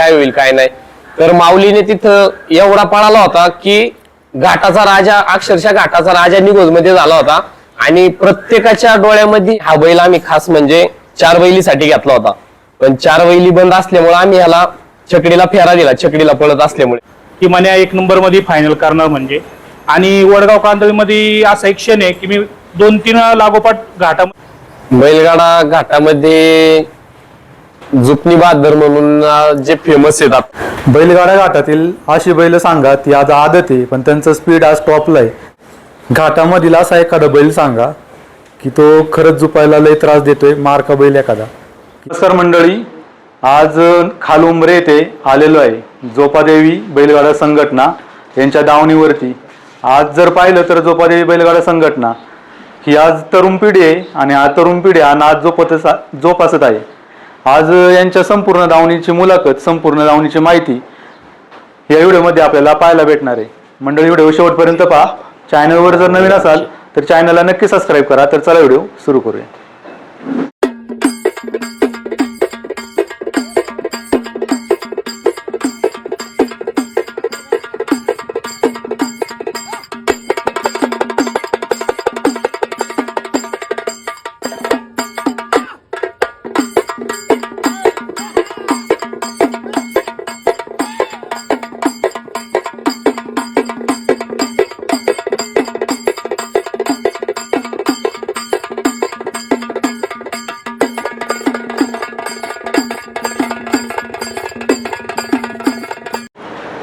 काय होईल काय नाही. तर माऊलीने तिथं एवढा पळाला होता की घाटाचा राजा अक्षरशः घाटाचा राजा निगोजमध्ये झाला होता. आणि प्रत्येकाच्या डोळ्यामध्ये हा बैल आम्ही खास म्हणजे चार बैलीसाठी घेतला होता. पण चार बैली बंद असल्यामुळे आम्ही ह्याला छकडीला फेरा दिला छकडीला पळत असल्यामुळे. की मन्या एक नंबरमध्ये फायनल करणार म्हणजे. आणि वडगाव कांदळीमध्ये असा एक क्षण आहे की मी दोन तीन लागोपाठ घाटा बैलगाडा घाटामध्ये जुपनी बहादर म्हणून जे फेमस येतात बैलगाडा घाटातील अशी बैल सांगा ती आज आदत आहे पण त्यांचं स्पीड आज टॉपला आहे. घाटामधील असा एखादा बैल सांगा की तो खरंच जुपायला लय त्रास देतोय मारका बैल एखादा. सर मंडळी आज खाल उमरे येथे आलेलो आहे. जोपादेवी बैलगाडा संघटना यांच्या दावणीवरती. आज जर पाहिलं तर जोपादेवी बैलगाडा संघटना ही आज तरुण पिढी आहे आणि हा तरुण पिढी हा नाच जोपत जोपासत आहे. आज यांच्या संपूर्ण दावणीची मुलाखत संपूर्ण दावणीची माहिती या व्हिडिओमध्ये आपल्याला पाहायला भेटणार आहे. मंडळी व्हिडिओ शेवटपर्यंत पहा. चॅनलवर जर नवीन असाल तर चॅनलला नक्की सबस्क्राईब करा. तर चला व्हिडिओ सुरू करूया.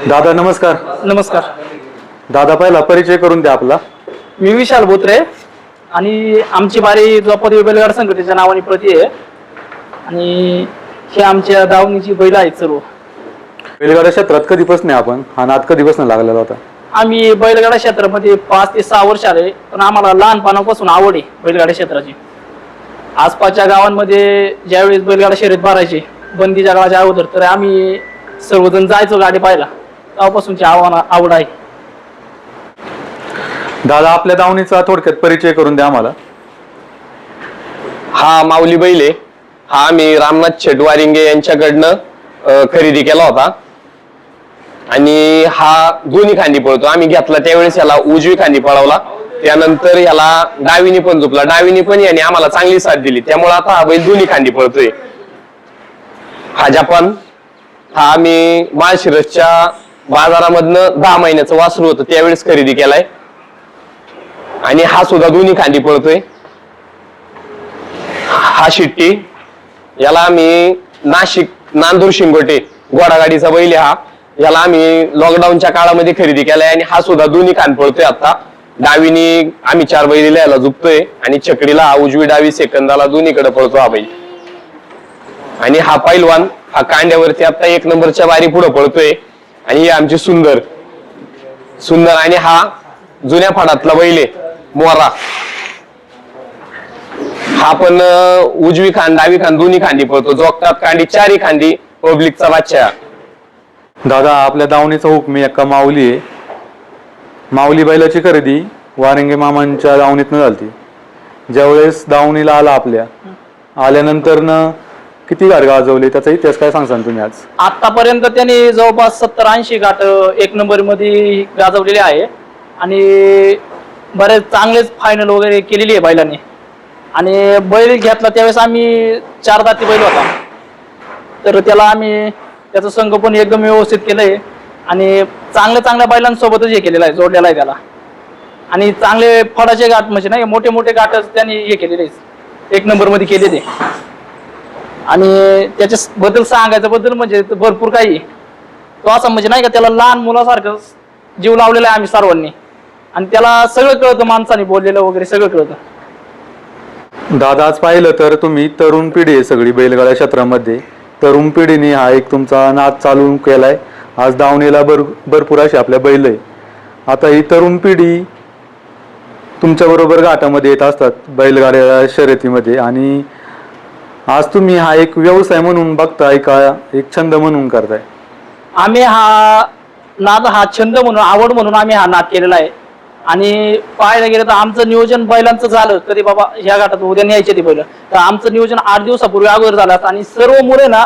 दादा नमस्कार. नमस्कार. दादा पहिला परिचय करून द्या आपला. मी विशाल बोत्रे आणि आमची बारी द्रौपदी बैलगाड संघटनेच्या नावाने प्रति आहे. आणि हे आमच्या दावणीची बैल आहेत सर्व. बैलगाडा क्षेत्रात कधीपासून आहे आपण? हा नाद कधीपासून लागलेला होता? आम्ही बैलगाडा क्षेत्रामध्ये पाच ते सहा वर्ष आले पण आम्हाला लहानपणापासून आवड आहे बैलगाडा क्षेत्राची. आसपासच्या गावांमध्ये ज्यावेळेस बैलगाडा शर्यत भरायचे बंदीच्या काळाच्या अगोदर तर आम्ही सर्वजण जायचो गाडी पाहायला. तेव्हापासूनची आव्हान आवड आहे. दादा आपल्या दावणीचा थोडक्यात परिचय करून द्या आम्हाला. हा माऊली बैल. आहे हा आम्ही रामनाथ शेटवारिंगे यांच्याकडनं अं, खरेदी केला होता. आणि हा दोन्ही खांदी पळतो. आम्ही घेतला त्यावेळेस याला उजवी खांदी पळवला. त्यानंतर याला डावीनी पण झोपला. डावीनी पण याने आम्हाला चांगली साथ दिली. त्यामुळे आता हा बैल दोन्ही खांदी पळतोय. हा जपान. हा आम्ही माळशिरसच्या बाजारामधनं दहा महिन्याचं वासरू होतं त्यावेळेस खरेदी केलाय. आणि हा सुद्धा दोन्ही खांदी पळतोय. हा शिट्टी याला आम्ही नाशिक नांदूर शिंगोटे घोडागाडीचा बैल हा. याला आम्ही लॉकडाऊनच्या काळामध्ये खरेदी केलाय आणि हा सुद्धा दोन्ही खांद पळतोय आता. डावीनी आम्ही चार बैलीला याला झुकतोय आणि चकडीला उजवी डावी सेकंदाला दोन्हीकडे पळतो हा बैल. आणि हा पैलवान हा कांड्यावरती आता एक नंबरच्या बारी पुढे पळतोय. आणि ही आमची सुंदर. सुंदर आणि हा जुन्या फाडातला बैल आहे मोरा. हा पण उजवी खांद डावी खांद दोन्ही खांदी पळतो. जोगतात कांडी चारी खांदी पब्लिकचा बादशाह. दादा आपल्या दावणीचा हुकमी एका माऊली आहे. माऊली बैलाची खरेदी वारंगे मामांच्या दावणीतनं झालती. ज्यावेळेस दावणीला आला आपल्या आल्यानंतर किती गाड गाजवली त्याचा इतिहास काय सांगसान तुम्ही आज? आतापर्यंत त्यांनी जवळपास सत्तर ऐंशी गाठ एक नंबरमध्ये गाजवलेली आहे. आणि बरेच चांगलेच फायनल वगैरे केलेली आहे बैलांनी. आणि बैल घेतला त्यावेळेस आम्ही चार दाती बैल होता. तर त्याला आम्ही त्याचं संगोपन एकदम व्यवस्थित केलंय. आणि चांगल्या चांगल्या बैलांसोबतच हे केलेलं आहे जोडलेलं आहे त्याला. आणि चांगले फळाचे गाठ म्हणजे नाही मोठे मोठे गाठच त्यांनी हे केलेले आहेत. एक नंबरमध्ये केले ते आणि त्याच्या बद्दल सांगायचं बद्दल म्हणजे तर भरपूर काही. तो असं म्हणजे नाही का त्याला लहान मुलासारखं जीव लावलेला आहे आम्ही सर्वांनी. आणि त्याला सगळं कळतं माणसाने बोललेलं वगैरे सगळं कळतं. दादा आज पाहिलं तर तुम्ही तरुण पिढी आहे सगळी बैलगाड्या क्षेत्रामध्ये. तरुण पिढीने हा एक तुमचा नाद चालू केलाय. आज दावणीला भर भरपूर अशी आपल्या बैल आहे आता ही तरुण पिढी तुमच्या बरोबर घाटामध्ये येत असतात बैलगाड्या शर्यतीमध्ये. आणि आज तुम्ही हा एक व्यवसाय म्हणून बघताय का? एक छंद म्हणून करताय. आम्ही हा नाद हा छंद म्हणून आवड म्हणून आम्ही हा नाद केलेला आहे. आणि पाहायला गेलं तर आमचं नियोजन बैलांचं झालं. तरी बाबा ह्या घाटात उद्या न्यायचे ते बैल. तर आमचं नियोजन आठ दिवसापूर्वी अगोदर झालं असतं आणि सर्व मुले ना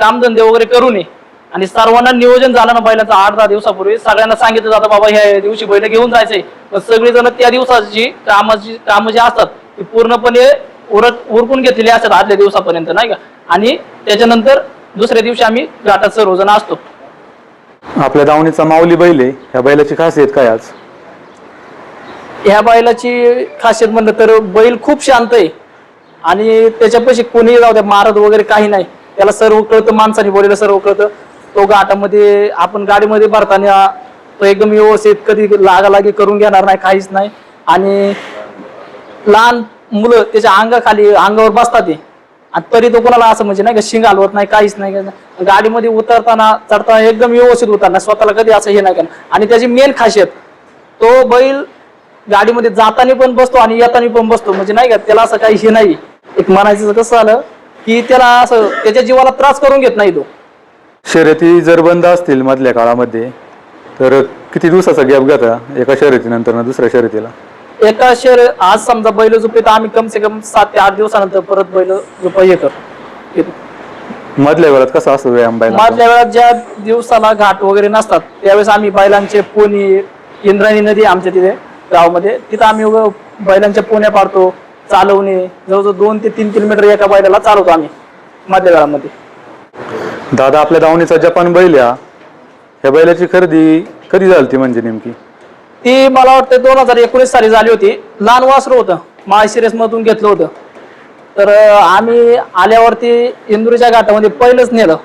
कामधंदे वगैरे करू नये आणि सर्वांना नियोजन झालं ना बैलांचं आठ दहा दिवसापूर्वी. सगळ्यांना सांगितलं जातं बाबा ह्या दिवशी बैल घेऊन जायचंय. पण सगळेजण त्या दिवसाची कामाची कामं जी असतात ती पूर्णपणे उरक उरकून घेतलेली असतात आदल्या दिवसापर्यंत नाही का? आणि त्याच्यानंतर दुसऱ्या दिवशी आम्ही घाटात सर्वजण असतो. आपल्या दावणीचा माऊली बैल आहे. ह्या बैलाची खासियत काय आज? ह्या बैलाची खासियत म्हणलं तर बैल खूप शांत आहे. आणि त्याच्यापाशी कोणीही जाऊ द्या मारत वगैरे काही नाही. त्याला सर्व कळतं माणसाने बोलायला सर्व कळतं. तो घाटामध्ये आपण गाडीमध्ये भरताना तो एकदम व्यवस्थित कधी लागालागी करून घेणार नाही काहीच नाही. आणि लहान मुलं त्याच्या अंगाखाली अंगावर बसतात ते. आणि तरी तो कोणाला असं म्हणजे नाही का शिंग हलवत नाही काहीच नाही. गाडीमध्ये उतरताना चढताना एकदम व्यवस्थित उतरणार स्वतःला कधी असं हे नाही करणार. आणि त्याची मेन खासियत तो बैल गाडीमध्ये जाताना पण बसतो आणि येताना पण बसतो. म्हणजे नाही का त्याला असं काही हे नाही. एक म्हणायचं कसं झालं की त्याला असं त्याच्या जीवाला त्रास करून घेत नाही तो. शर्यती जर बंद असतील मधल्या काळामध्ये तर किती दिवसाचा गॅप घेता एका शर्यतीनंतर ना दुसऱ्या शर्यतीला? एका शेर आज समजा बैल झोपे तर आम्ही कम से कम सात ते आठ दिवसानंतर परत बैल झोपा हे कर येतो. मधल्या वेळात कसा असतो व्यायाम बैला मधल्या वेळात ज्या दिवसाला घाट वगैरे नसतात त्यावेळेस आम्ही बैलांचे पोनी इंद्रायणी नदी आमच्या तिथे गावामध्ये. तिथं आम्ही बैलांच्या पोण्या पाडतो चालवणे जवळजवळ दोन ते तीन किलोमीटर एका बैलाला चालवतो आम्ही मधल्या वेळामध्ये. दादा आपल्या दावणीचा जपान बैल या ह्या बैलाची खरेदी कधी झाली म्हणजे नेमकी? ती मला वाटतं दोन हजार एकोणीस साली झाली होती. लहान वासरू होतं. माळशिरस मधून घेतलं होतं. तर आम्ही आल्यावरती इंदुरीच्या घाटामध्ये पहिलंच नेलं.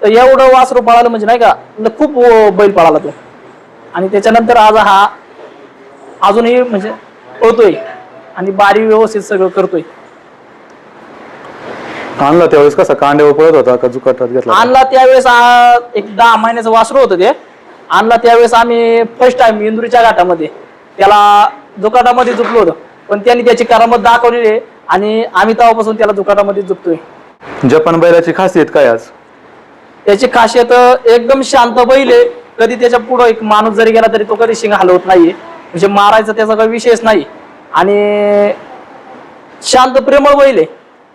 तर एवढं वासरू पळालं म्हणजे नाही का खूप बैल पळाला तो. आणि त्याच्यानंतर आज हा अजूनही म्हणजे पळतोय आणि बारी व्यवस्थित सगळं करतोय. आणला त्यावेळेस कसा? कांड्यावर पळत होता का जुकाटात घेतला? आणला त्यावेळेस एक दहा महिन्याचं वासरू होतं ते. आणला त्यावेळेस आम्ही फर्स्ट टाइम इंदुरीच्या घाटामध्ये. त्याला दुकाटामध्ये झुकलो होतो. पण त्यांनी त्याची करामत दाखवलेली आहे आणि आम्ही तेव्हापासून त्याला दुकाटामध्ये झुकतोय. जपान बैलाची खासियत काय आज? त्याची खासियत एकदम शांत बैल आहे. कधी त्याच्या पुढं एक माणूस जरी गेला तरी तो कधी शिंग हलवत नाहीये. म्हणजे मारायचा त्याचा काही विषयच नाही. आणि शांत प्रेमळ बैल आहे.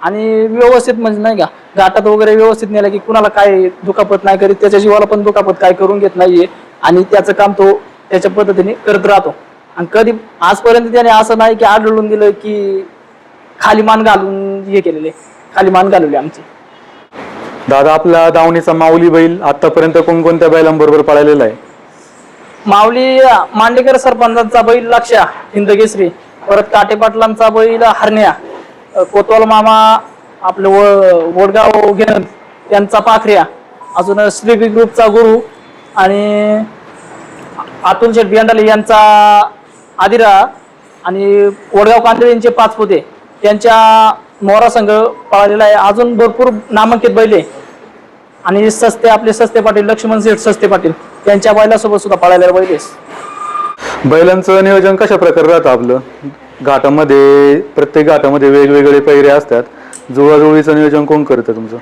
आणि व्यवस्थित म्हणजे नाही का घाटात वगैरे व्यवस्थित नेलं की कुणाला काय दुखापत नाही करीत त्याच्या जीवाला पण दुखापत काय करून घेत नाहीये. आणि त्याचं काम तो त्याच्या पद्धतीने करत राहतो. आणि कधी आजपर्यंत त्याने असं नाही की आढळून दिलं की खाली मान घालून हे केलेले खाली मान घालवली आमची. दादा आपल्या दावणीचा माऊली बैल आतापर्यंत कोणकोणत्या बैलांबरोबर पळालेला आहे? माऊली मांडेकर सरपंचांचा बैल लक्ष्या हिंदकेसरी परत काटे पाटलांचा बैल हरण्या. कोतवाल मामा आपलं व वडगाव घेणन त्यांचा पाखऱ्या. अजून श्री ग्रुपचा गुरु आणि अतुल शेठ बियांडाले यांचा आदिरा आणि वडगाव कांदळे यांचे पाच पोते. त्यांच्या मोहरा संघ पळालेला आहे. अजून भरपूर नामांकित बैल. आहे आणि सस्ते आपले सस्ते पाटील लक्ष्मण सेठ सस्ते पाटील त्यांच्या बैलासोबत सुद्धा पळायला बैलेस. बैलांचं नियोजन कशा प्रकारे राहतं आपलं? घाटामध्ये प्रत्येक घाटामध्ये वेगवेगळे पैरे असतात. जुळाजुळीचं नियोजन कोण करतं तुमचं?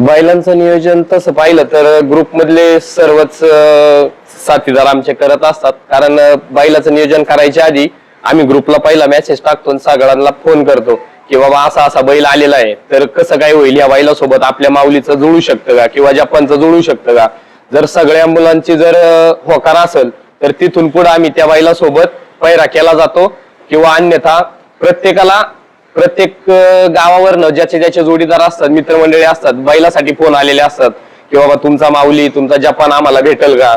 बैलांचं नियोजन तसं पाहिलं तर ग्रुप मधले सर्वच अं, साथीदार आमचे करत असतात. कारण अं, बैलाचं नियोजन करायच्या आधी आम्ही ग्रुपला पहिला मेसेज टाकतो आणि सगळ्यांना फोन करतो की बाबा असा असा बैल आलेला आहे. तर कसं काय होईल या बैलासोबत आपल्या माऊलीचं जुळू शकतं का किंवा जपानचं जुळू शकतं का? जर सगळ्या मुलांची जर अं, होकार असेल तर तिथून पुढे आम्ही त्या बैलासोबत पैरा केला जातो किंवा अन्यथा प्रत्येकाला प्रत्येक गावावरनं ज्याचे ज्याचे जोडीदार असतात मित्रमंडळी असतात बैलासाठी फोन आलेले असतात की बाबा तुमचा माऊली तुमचा जपान आम्हाला भेटेल का?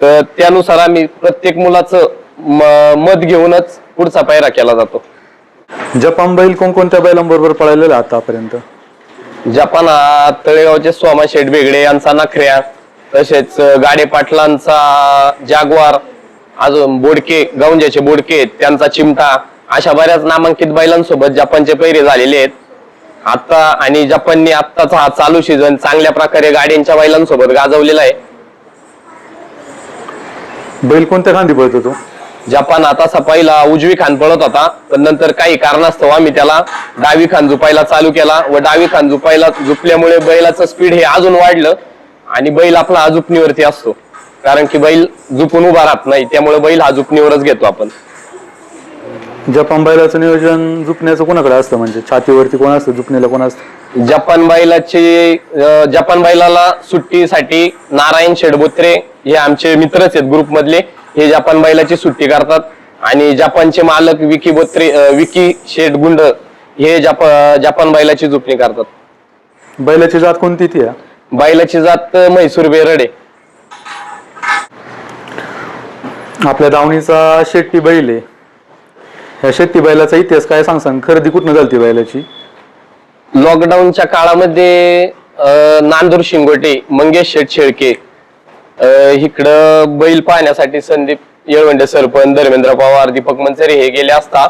तर त्यानुसार आम्ही प्रत्येक मुलाचं मत घेऊनच पुढचा पैरा केला जातो. जपान बैल कोणकोणत्या बैलांबरोबर पळालेला आतापर्यंत? जपान हा तळेगावचे सोमा शेठ बेगडे यांचा नखऱ्या तसेच गाडे पाटलांचा जागवार अजून बोडके गौंजाचे बोडके त्यांचा चिमटा अशा बऱ्याच नामांकित बैलांसोबत जपानचे पैरे झालेले आहेत. आता आणि जपानने आत्ताचा हा चालू सीझन चांगल्या प्रकारे गाड्यांच्या बैलांसोबत गाजवलेला आहे. बैल कोणत्या खांदी पळतो तो? जपान आता पहिला उजवी खान पळत होता पण नंतर काही कारणास्तव आम्ही त्याला डावी खान झुपायला चालू केला व डावी खान झुपायला झुपल्यामुळे बैलाचं स्पीड हे अजून वाढलं आणि बैल आपला झुपणीवरती असतो. कारण की बैल झुपून उभा राहत नाही त्यामुळे बैल हा झुपणीवरच घेतो आपण. जपान बैलाचं नियोजन झुपण्याचं कोणाकडे असतं? म्हणजे छातीवरती कोण असतं? झुपणीला कोण असतं? जपान बैलाची अं, जपान बैलाला सुट्टीसाठी नारायण शेडबोत्रे हे आमचे मित्रच आहेत ग्रुप मधले हे जपान बैलाची सुट्टी करतात. आणि जपानचे मालक विकी बोत्रे अं, विकी शेडगुंड हे जप जपान बैलाची जुपणी करतात. बैलाची जात कोणती ती आहे? बैलाची जात अं, म्हैसूर बेरड. आहे आपल्या दावणीचा शेट्टी बैल आहे. ह्या शेट्टी बैलाचा इतिहास काय सांग सांग? खरेदी कुठनं झाली बैलाची? लॉकडाऊनच्या काळामध्ये अं, नांदूर शिंगोटे मंगेश शेठ शेळके अं, इकडं बैल पाहण्यासाठी संदीप येळवंडे सरपंच धर्मेंद्र पवार दीपक मनसरे हे गेले असता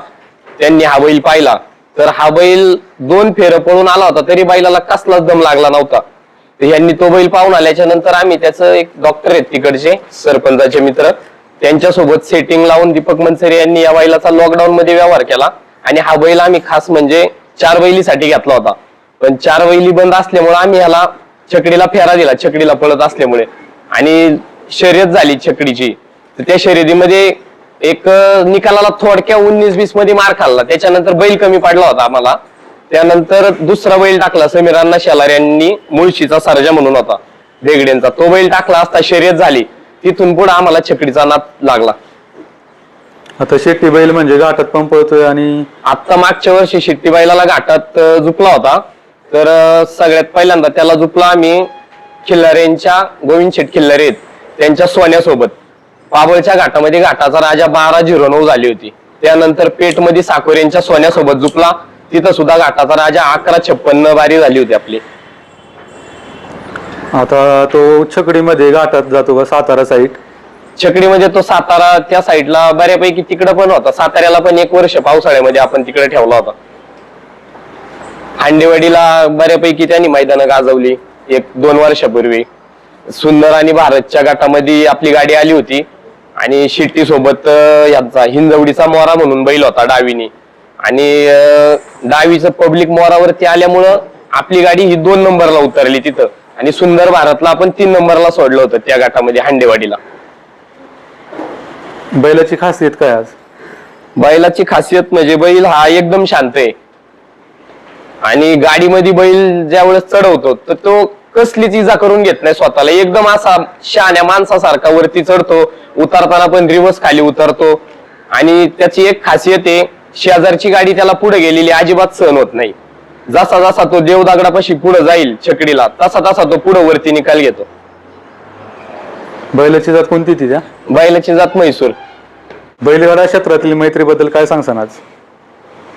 त्यांनी हा बैल पाहिला. तर हा बैल दोन फेर पळून आला होता तरी बैलाला कसलाच दम लागला नव्हता. तर यांनी तो बैल पाहून आल्याच्यानंतर आम्ही त्याचं एक डॉक्टर आहेत तिकडचे सरपंचाचे मित्र. त्यांच्यासोबत सेटिंग लावून दीपक मनसरे यांनी या बैलाचा लॉकडाऊन मध्ये व्यवहार केला. आणि हा बैल आम्ही खास म्हणजे चार बैलीसाठी घेतला होता. पण चार बैली बंद असल्यामुळे आम्ही ह्याला छकडीला फेरा दिला छकडीला पळत असल्यामुळे. आणि शर्यत झाली छकडीची. तर त्या शर्यतीमध्ये एक निकालाला थोडक्या उन्नीस वीसमध्ये मार खाल्ला. त्याच्यानंतर बैल कमी पडला होता आम्हाला. त्यानंतर दुसरा बैल टाकला समीरांना शेलार यांनी मुळशीचा सरजा म्हणून होता. बेगडेंचा तो बैल टाकला असता शर्यत झाली. तिथून पुढे आम्हाला छकडीचा नाद लागला. आता शेट्टी बैल म्हणजे घाटात पण पळतोय आणि आता मागच्या वर्षी शिट्टी बैलाला घाटात अं, झुकला होता. तर अं, सगळ्यात पहिल्यांदा त्याला झुकला आम्ही खिल्लारेंच्या गोविंद शेठ खिल्लारे आहेत त्यांच्या सोन्यासोबत. पाबळच्या घाटामध्ये घाटाचा राजा बारा झिरो नऊ झाली होती. त्यानंतर पेठमध्ये साकोरेंच्या सोन्यासोबत झुकला. तिथं सुद्धा घाटाचा राजा अकरा छप्पन्न बारी झाली होती आपली. आता तो छकडीमध्ये घाटात जातो का? सातारा साईड छकडीमध्ये तो सातारा त्या साईडला बऱ्यापैकी तिकडं पण होता. साताऱ्याला पण एक वर्ष पावसाळ्यामध्ये आपण तिकडे ठेवला होता. हांडेवाडीला बऱ्यापैकी त्यांनी मैदानं गाजवली एक दोन वर्षापूर्वी. सुंदर आणि भारतच्या गटामध्ये आपली गाडी आली होती. आणि शिट्टी सोबत यांचा हिंजवडीचा मोरा म्हणून बैल होता डावीनी. आणि डावीचं पब्लिक मोरावरती आल्यामुळं आपली गाडी ही दोन नंबरला उतरली तिथं. आणि सुंदर भारतला आपण तीन नंबरला सोडलं होतं त्या गटामध्ये हांडेवाडीला. बैलाची खासियत काय आज? बैलाची खासियत म्हणजे बैल हा एकदम शांत आहे. आणि गाडीमध्ये बैल ज्यावेळेस चढवतो तर तो कसलीच इजा करून घेत नाही स्वतःला. एकदम असा शहाण्या माणसासारखा वरती चढतो उतरताना पण रिवर्स खाली उतरतो. आणि त्याची एक खासियत आहे शेजारची गाडी त्याला पुढे गेलेली अजिबात सहन होत नाही. जसा जसा तो देवदागडापाशी पुढे जाईल छकडीला तसा तसा तो पुढे वरती निकाल घेतो. बैलाची जात कोणती ती त्या? बैलाची जात म्हैसूर. बैलगाडा क्षेत्रातील मैत्रीबद्दल काय सांगसान आज?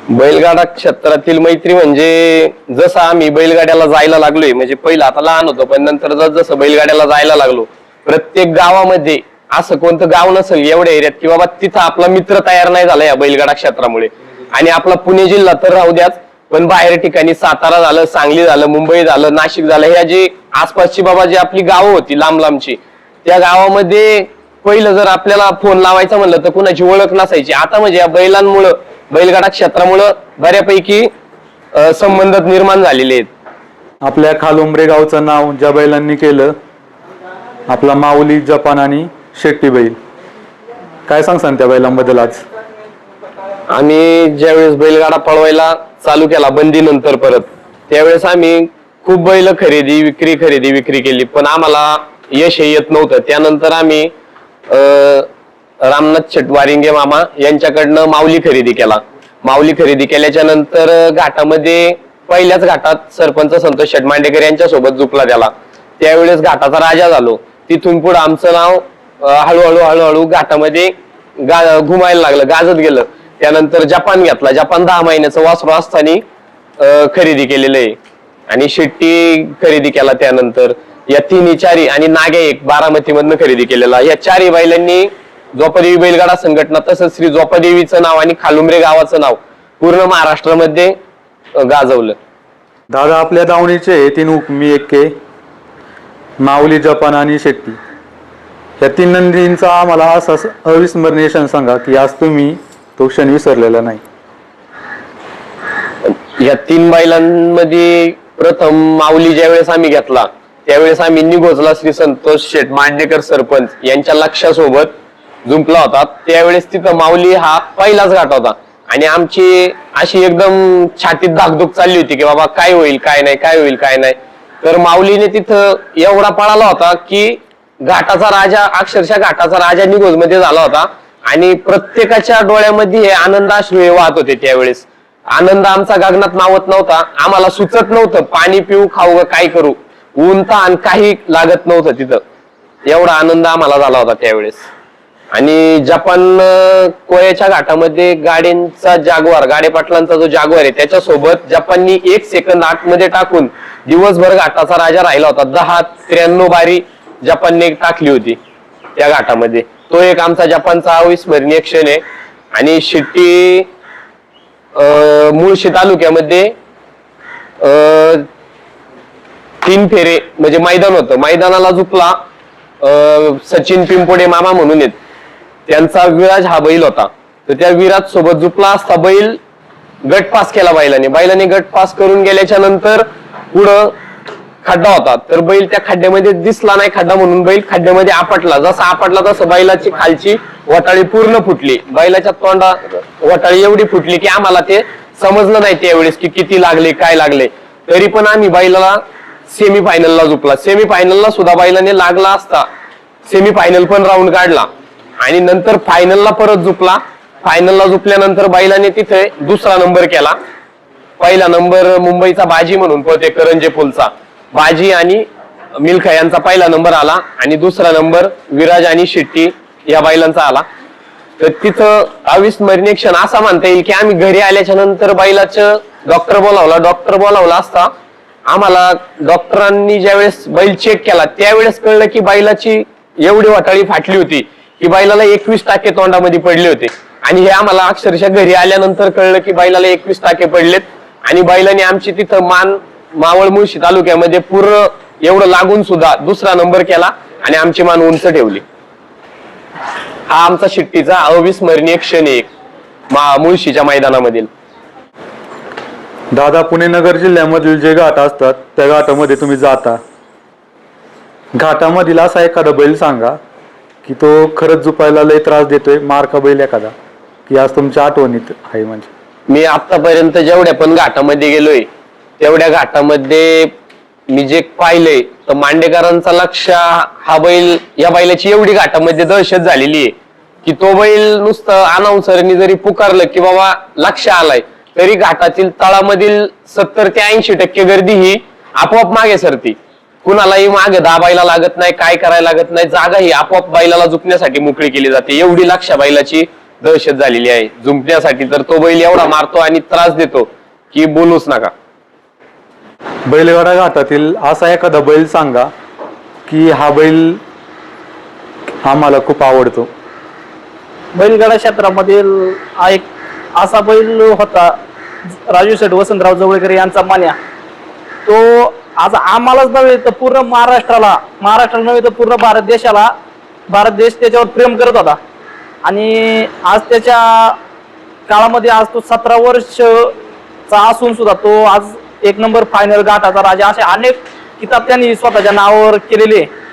बैलगाडा क्षेत्रातील मैत्री म्हणजे जसं आम्ही बैलगाड्याला जायला लागलोय म्हणजे पहिलं आता लहान होतो पण नंतर जस जसं बैलगाड्याला जायला लागलो प्रत्येक गावामध्ये असं कोणतं गाव नसेल एवढ्या एरियात की बाबा तिथं आपला मित्र तयार नाही झाला या बैलगाडा क्षेत्रामुळे. आणि आपला पुणे जिल्हा तर राहू द्याच पण बाहेर ठिकाणी सातारा झालं सांगली झालं मुंबई झालं नाशिक झालं ह्या जी आसपासची बाबा जी आपली गावं होती लांब लांबची त्या गावामध्ये पहिलं जर आपल्याला फोन लावायचा म्हणलं तर कुणाची ओळख नसायची. आता म्हणजे या बैलांमुळं बैलगाडा क्षेत्रामुळं बऱ्यापैकी संबंध निर्माण झालेले आहेत. आपल्या खालुंबरे गावचं नाव ज्या बैलांनी केलं आपला माऊली जपान आणि शेट्टी बैल. काय सांगसान त्या बैलांबद्दल आज? आम्ही ज्यावेळेस बैलगाडा पळवायला चालू केला बंदी नंतर परत त्यावेळेस आम्ही खूप बैल खरेदी विक्री खरेदी विक्री केली. पण आम्हाला यश हे येत नव्हतं. त्यानंतर आम्ही रामनाथ शेट वारिंगे मामा यांच्याकडनं माऊली खरेदी केला. माऊली खरेदी केल्याच्यानंतर घाटामध्ये पहिल्याच घाटात सरपंच संतोष शेट मांडेकर यांच्या सोबत झुकला त्याला. त्यावेळेस घाटाचा राजा झालो. तिथून पुढे आमचं नाव हळूहळू हळूहळू घाटामध्ये गा घुमायला लागलं गाजत गेलं. त्यानंतर जपान घेतला. जपान दहा महिन्याचं वासरू असताना खरेदी केलेलं आहे. आणि शेट्टी खरेदी केला त्यानंतर. या तिन्ही चारी आणि नागे एक बारामती मधनं खरेदी केलेला. या चारही बैलांनी जोपादेवी बैलगाडा संघटना तसंच श्री जोपादेवीचं नाव आणि खालुमरे गावाचं नाव पूर्ण महाराष्ट्रामध्ये गाजवलं. दादा आपल्या दावणीचे तीन उपमी एक्के माऊली जपान आणि शेट्टी. या तीन नंदींचा आम्हाला असा अविस्मरणीय क्षण सांगा की आज तुम्ही तो क्षण विसरलेला नाही. या तीन बैलांमध्ये प्रथम माऊली ज्यावेळेस आम्ही घेतला त्यावेळेस आम्ही निघोजला श्री संतोष शेठ मांडेकर सरपंच यांच्या लक्षासोबत जुंपला होता. त्यावेळेस तिथं माऊली हा पहिलाच घाट होता. आणि आमची अशी एकदम छातीत धाकधूक चालली होती की बाबा काय होईल काय नाही काय होईल काय नाही. तर माऊलीने तिथं एवढा पळाला होता की घाटाचा राजा अक्षरशः घाटाचा राजा निघोजमध्ये झाला होता. आणि प्रत्येकाच्या डोळ्यामध्ये हे आनंदाश्रू वाहत होते त्यावेळेस. आनंद आमचा गगनात मावत नव्हता आम्हाला सुचत नव्हतं पाणी पिऊ खाऊ काय करू. ऊन ताण काही लागत नव्हतं तिथं. एवढा आनंद आम्हाला झाला होता त्यावेळेस. आणि जपान कोयाच्या घाटामध्ये गाड्यांचा जागवार गाडे पाटलांचा जो जागवार आहे त्याच्यासोबत जपाननी एक सेकंद आतमध्ये टाकून दिवसभर घाटाचा राजा राहिला होता. दहा त्र्याण्णव बारी जपानने टाकली होती त्या घाटामध्ये. तो एक आमचा जपानचा अविस्मरणीय क्षण आहे. आणि शिट्टी मुळशी तालुक्यामध्ये अं, तीन फेरे म्हणजे मैदान होतं. मैदानाला झुकला अं, सचिन पिंपोडे मामा म्हणून येत त्यांचा विराज हा बैल होता. तर त्या विराज सोबत झुकला असता बैल गट पास केला बैलाने. बैलाने गट पास करून गेल्याच्यानंतर पुढं खड्डा होता. तर बैल त्या खड्ड्यामध्ये दिसला नाही खड्डा म्हणून बैल खड्ड्यामध्ये आपटला. जसा आपटला तसं बैलाची खालची वटाळी पूर्ण फुटली. बैलाच्या तोंडा वटाळी एवढी फुटली की आम्हाला ते समजलं नाही त्यावेळेस की किती लागले काय लागले. तरी पण आम्ही बैलाला सेमी फायनलला झुकला. सेमी फायनलला सुद्धा बैलाने लागला असता. सेमी फायनल पण राऊंड काढला. आणि नंतर फायनलला परत झुकला. फायनलला झुकल्यानंतर बैलाने तिथे दुसरा नंबर केला. पहिला नंबर मुंबईचा बाजी म्हणून पळते करंजे पुलचा बाजी आणि मिल्खा यांचा पहिला नंबर आला आणि दुसरा नंबर विराज आणि शेट्टी या बैलांचा आला. तर तिथं अविस्मरणीय क्षण असा म्हणता येईल की आम्ही घरी आल्याच्यानंतर बैलाचं डॉक्टर बोलावला. डॉक्टर बोलावला असता आम्हाला डॉक्टरांनी ज्यावेळेस बैल चेक केला त्यावेळेस कळलं की बैलाची एवढी वाटाळी फाटली होती. की बैलाला एकवीस टाके तोंडामध्ये पडले होते. आणि हे आम्हाला अक्षरशः घरी आल्यानंतर कळलं की बैलाला एकवीस टाके पडलेत. आणि बैलाने आमची तिथं मान मावळ मुळशी तालुक्यामध्ये पूर्ण एवढं लागून सुद्धा दुसरा नंबर केला आणि आमची मान उंच ठेवली. हा आमचा शिट्टीचा अविस्मरणीय क्षण एक मुळशीच्या मैदानामधील. दादा पुणे नगर जिल्ह्यामधील जे घाट असतात त्या घाटामध्ये तुम्ही जाता. घाटामधील असा एखादा बैल सांगा की तो खरंच झुपायला लय त्रास देतोय मारका बैल एखादा की आज तुमच्या आठवणीत आहे म्हणजे. मी आतापर्यंत जेवढ्या पण घाटामध्ये गेलोय तेवढ्या घाटामध्ये मी जे पाहिलंय तर मांडेकरांचा लक्ष हा बैल या बैलाची एवढी घाटामध्ये दहशत झालेली आहे की तो बैल नुसतं अनाऊन्सरनी जरी पुकारलं की बाबा लक्ष आलाय तरी घाटातील तळामधील सत्तर ते ऐंशी टक्के गर्दी ही आपोआप मागे सरती. कुणालाही मागे दाबायला लागत नाही काय करायला लागत नाही जागा ही आपोआप बैलाला झुकण्यासाठी मोकळी केली जाते. एवढी लक्ष बैलाची दहशत झालेली आहे. झुंपण्यासाठी तर तो बैल एवढा मारतो आणि त्रास देतो की बोलूच नका. बैलगाडा घाटातील असा एखादा बैल सांगा की हा बैल आम्हाला खूप आवडतो. बैलगाडा क्षेत्रामधील हा एक असा बैल होता राजू शेठ वसंतराव जवळकर यांचा मान्या. तो आज आम्हालाच नव्हे तर पूर्ण महाराष्ट्राला महाराष्ट्राला नव्हे तर पूर्ण भारत देशाला भारत देश त्याच्यावर प्रेम करत होता. आणि आज त्याच्या काळामध्ये आज तो सतरा वर्षचा असून सुद्धा तो आज एक नंबर फायनल गाठाचा राजा असे अनेक किताब त्यांनी स्वतःच्या नावावर केलेले. आहे.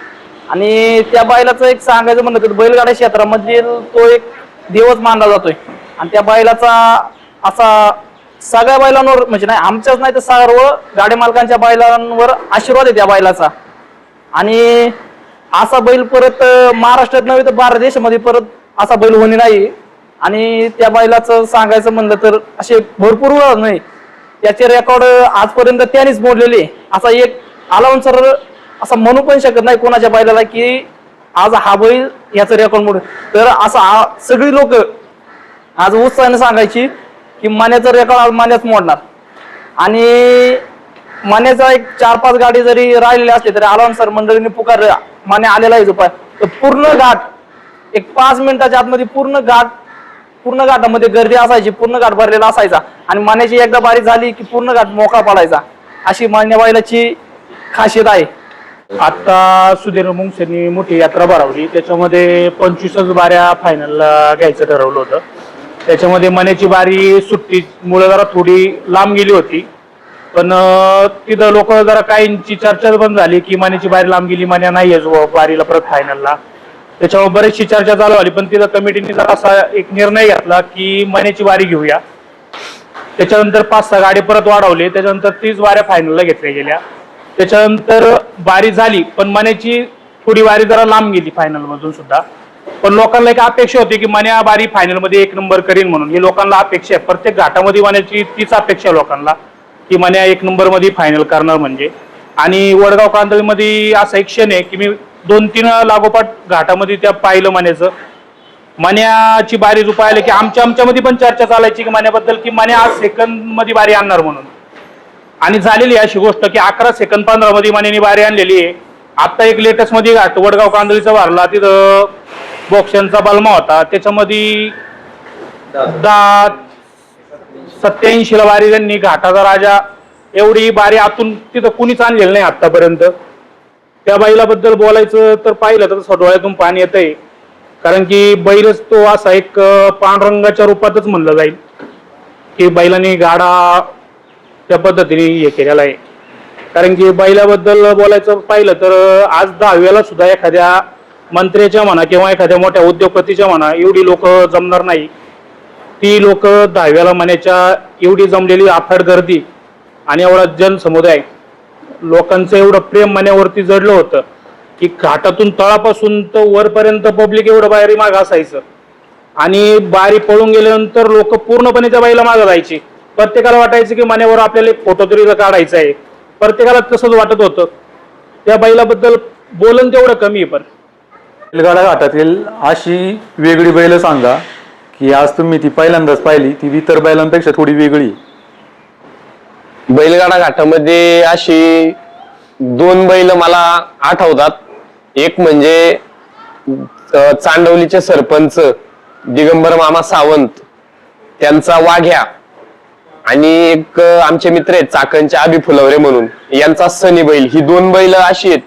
आणि त्या बैलाचं एक सांगायचं म्हणलं तर बैलगाडा क्षेत्रामधील तो एक देवच मानला जातोय. आणि त्या बैलाचा असा सगळ्या बैलांवर म्हणजे नाही आमच्याच नाही तर सर्व गाडी मालकांच्या बैलांवर आशीर्वाद आहे त्या बैलाचा आणि असा बैल परत महाराष्ट्रात नव्हे तर भारत देशामध्ये परत असा बैल होणे नाही. आणि त्या बैलाचं सांगायचं म्हणलं तर असे भरपूर नाही त्याचे रेकॉर्ड आजपर्यंत त्यांनीच मोडलेले. असा एक अलाउन्सर असं म्हणू पण शकत नाही कोणाच्या बैलाला की आज हा बैल याचं रेकॉर्ड मोड तर असं सगळी लोक आज उत्साहाने सांगायची की मान्याचं रेकॉर्ड आज मान्याच मोडणार. आणि मान्याचा एक चार पाच गाडी जरी राहिलेली असली तरी अलाउन्सर मंडळीने पुकार मान्या आलेला आहे जो तर पूर्ण घाट एक पाच मिनिटाच्या आतमध्ये पूर्ण घाट पूर्ण घाटामध्ये गर्दी असायची पूर्ण घाट भरलेला असायचा. आणि मान्याची एकदा बारी झाली की पूर्ण घाट मोकळा पडायचा. अशी मान्या बैलाची खासियत आहे. आता सुधीर मुंगसेनी मोठी यात्रा भरवली. त्याच्यामध्ये पंचवीसच बाऱ्या फायनलला घ्यायचं ठरवलं होतं. त्याच्यामध्ये मण्याची बारी सुट्टीमुळे जरा थोडी लांब गेली होती. पण तिथं लोक जरा काहींची चर्चा पण झाली की मण्याची बारी लांब गेली मण्या नाही आहे बारीला परत फायनलला त्याच्यावर बरीचशी चर्चा चालू झाली पण तिथं कमिटीने जरा असा एक निर्णय घेतला की महिन्याची वारी घेऊया. त्याच्यानंतर पाच सहा गाडी परत वाढवले त्याच्यानंतर तीच वाऱ्या फायनलला घेतल्या गेल्या. त्याच्यानंतर बारी झाली पण मण्याची थोडी वारी जरा लांब गेली फायनलमधून सुद्धा. पण लोकांना एक अपेक्षा होती की मण्या बारी फायनलमध्ये एक नंबर करीन म्हणून. ही लोकांना अपेक्षा आहे. प्रत्येक घाटामध्ये मण्याची तीच अपेक्षा आहे लोकांना की मण्या एक नंबरमध्ये फायनल करणार म्हणजे. आणि वडगाव कांदळीमध्ये असा एक क्षण आहे की मी दोन तीन लागोपाठ घाटामध्ये त्या पाहिलं मान्याचं. मान्याची बारी जो की आमच्या आमच्यामध्ये पण चर्चा चालायची की मान्याबद्दल की मान्या आज सेकंदमध्ये बारी आणणार म्हणून. आणि झालेली अशी गोष्ट की अकरा सेकंद पंधरा मध्ये बारी आणलेली आहे. आत्ता एक लेटेस्टमध्ये घाट वडगाव कांदळीचा भरला तिथं बॉक्सांचा बलमा होता. त्याच्यामध्ये दहा सत्याऐंशीला बारी त्यांनी घाटाचा राजा. एवढी बारी आतून तिथं कुणीच आणलेलं नाही आतापर्यंत त्या बैलाबद्दल बोलायचं तर पाहिलं तर डोळ्यातून पाणी येतंय. कारण की बैलच तो असा एक पांढरंगाच्या रूपातच म्हणलं जाईल. की बैलाने गाडा त्या पद्धतीने हे केलेला आहे. कारण की बैलाबद्दल बोलायचं पाहिलं तर आज दहाव्याला सुद्धा एखाद्या मंत्र्याच्या म्हणा किंवा एखाद्या मोठ्या उद्योगपतीच्या म्हणा एवढी लोक जमणार नाही. ती लोक दहाव्याला म्हणायच्या एवढी जमलेली आफाड गर्दी आणि एवढा जनसमुदाय लोकांचं एवढं प्रेम मनावरती जडलं होतं की घाटातून तळापासून तर वरपर्यंत पब्लिक एवढं बाहेरी माग असायचं. आणि बारी पळून गेल्यानंतर लोक पूर्णपणे त्या बाईला मागं जायची. प्रत्येकाला वाटायचं की मनावर आपल्याला एक फोटो तरी काढायचा आहे. प्रत्येकाला तसंच वाटत होतं. त्या बैलाबद्दल बोलन तेवढं कमी आहे पण. बैलगाडा घाटातील अशी वेगळी बैल सांगा की आज तुम्ही ती पहिल्यांदाच पाहिली ती इतर बैलांपेक्षा थोडी वेगळी. आहे. बैलगाडा घाटामध्ये अशी दोन बैल मला आठवतात. एक म्हणजे चांडवलीचे सरपंच दिगंबर मामा सावंत त्यांचा वाघ्या आणि एक आमचे मित्र आहेत चाकणचे आबी फुलवरे म्हणून. यांचा सनी बैल. ही दोन बैल अशी आहेत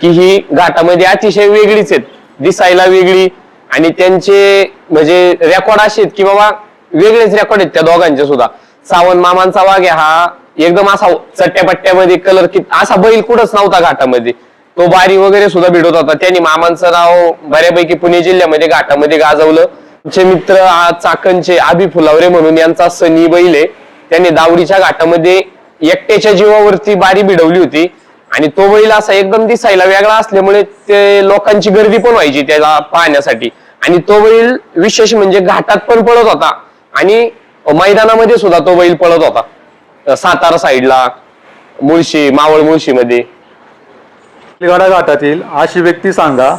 की ही घाटामध्ये अतिशय वेगळीच आहेत. दिसायला वेगळी आणि त्यांचे म्हणजे रेकॉर्ड असे आहेत की बाबा वेगळेच रेकॉर्ड आहेत त्या दोघांचे सुद्धा. सावंत मामांचा वाघ्या हा एकदम असा चट्ट्यापट्ट्यामध्ये कलर कि असा बैल कुठंच नव्हता घाटामध्ये. तो बारी वगैरे सुद्धा भिडत होता. त्यांनी मामांचं नाव बऱ्यापैकी पुणे जिल्ह्यामध्ये घाटामध्ये गाजवलं. आमचे मित्र चाकणचे आबी फुलावरे म्हणून यांचा सनी बैल आहे. त्यांनी दावडीच्या घाटामध्ये एकट्याच्या जीवावरती बारी भिडवली होती. आणि तो बैल असा एकदम दिसायला वेगळा असल्यामुळे ते लोकांची गर्दी पण व्हायची त्याला पाहण्यासाठी. आणि तो बैल विशेष म्हणजे घाटात पण पळत होता. आणि मैदानामध्ये सुद्धा तो बैल पळत होता. सातारा साईडला मुळशी मावळ मुळशी मध्ये बैलगाडा घाटातील अशी व्यक्ती सांगा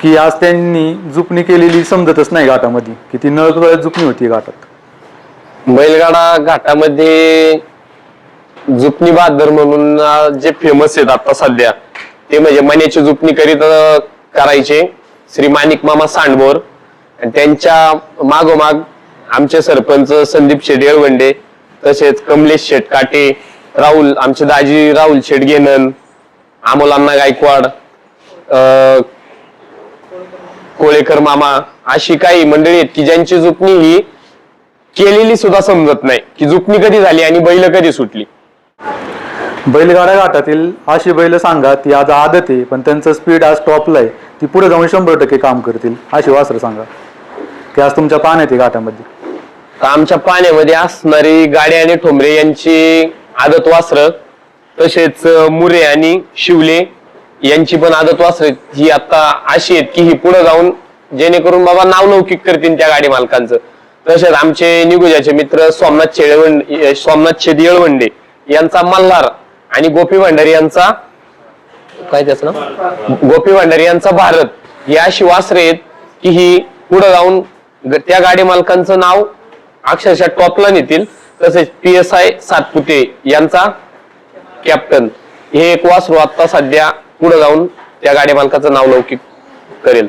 की आज त्यांनी जुपणी केलेली समजतच नाही घाटामध्ये. की ती नळकळत जुपणी होती घाटात. बैलगाडा घाटामध्ये जुपणी बहादर म्हणून जे फेमस आहेत आता सध्या ते म्हणजे मण्याची जुपणी करीत करायचे. श्री माणिक मामा सांडबोर. आणि त्यांच्या मागोमाग आमचे सरपंच संदीप शेट येळवंडे तसेच कमलेश शेट काटे राहुल आमचे दाजी राहुल शेट गेनन अमोलांना गायकवाड अं, कोळेकर मामा अशी काही मंडळी आहेत की ज्यांची जुकणी ही केलेली सुद्धा समजत नाही. की जुकणी कधी झाली आणि बैल कधी सुटली. बैलगाडा घाटातील अशी बैल सांगा ती आज आदत आहे पण त्यांचं स्पीड आज टॉपला आहे. ती पुढे जाऊन शंभर टक्के काम करतील अशी वासरं सांगा. की आज तुमच्या पाण्यात आहे घाटामध्ये. तर आमच्या पाण्यामध्ये असणारी गाडी आणि ठोंबरे यांची आदत वासर तसेच मुरे आणि शिवले यांची पण आदत वासर ही आता अशी आहेत की ही पुढे जाऊन जेणेकरून बाबा नावलौकिक करतील त्या गाडी मालकांचं. तसेच आमचे निगुजाचे मित्र सोमनाथ चेळवंडे सोमनाथ छेद येळवंडे यांचा मल्हार आणि गोपी भंडारी यांचा काय त्याचं ना गोपी भंडारी यांचा भारत. ही अशी वासरे आहेत की ही पुढे जाऊन ग- त्या गाडी मालकांचं नाव अक्षरशः टॉपला नेतील. तसेच पी एस आय सातपुते यांचा कॅप्टन हे एक वासरू आता सध्या पुढे जाऊन त्या गाडी मालकाचं नाव लौकिक करेल.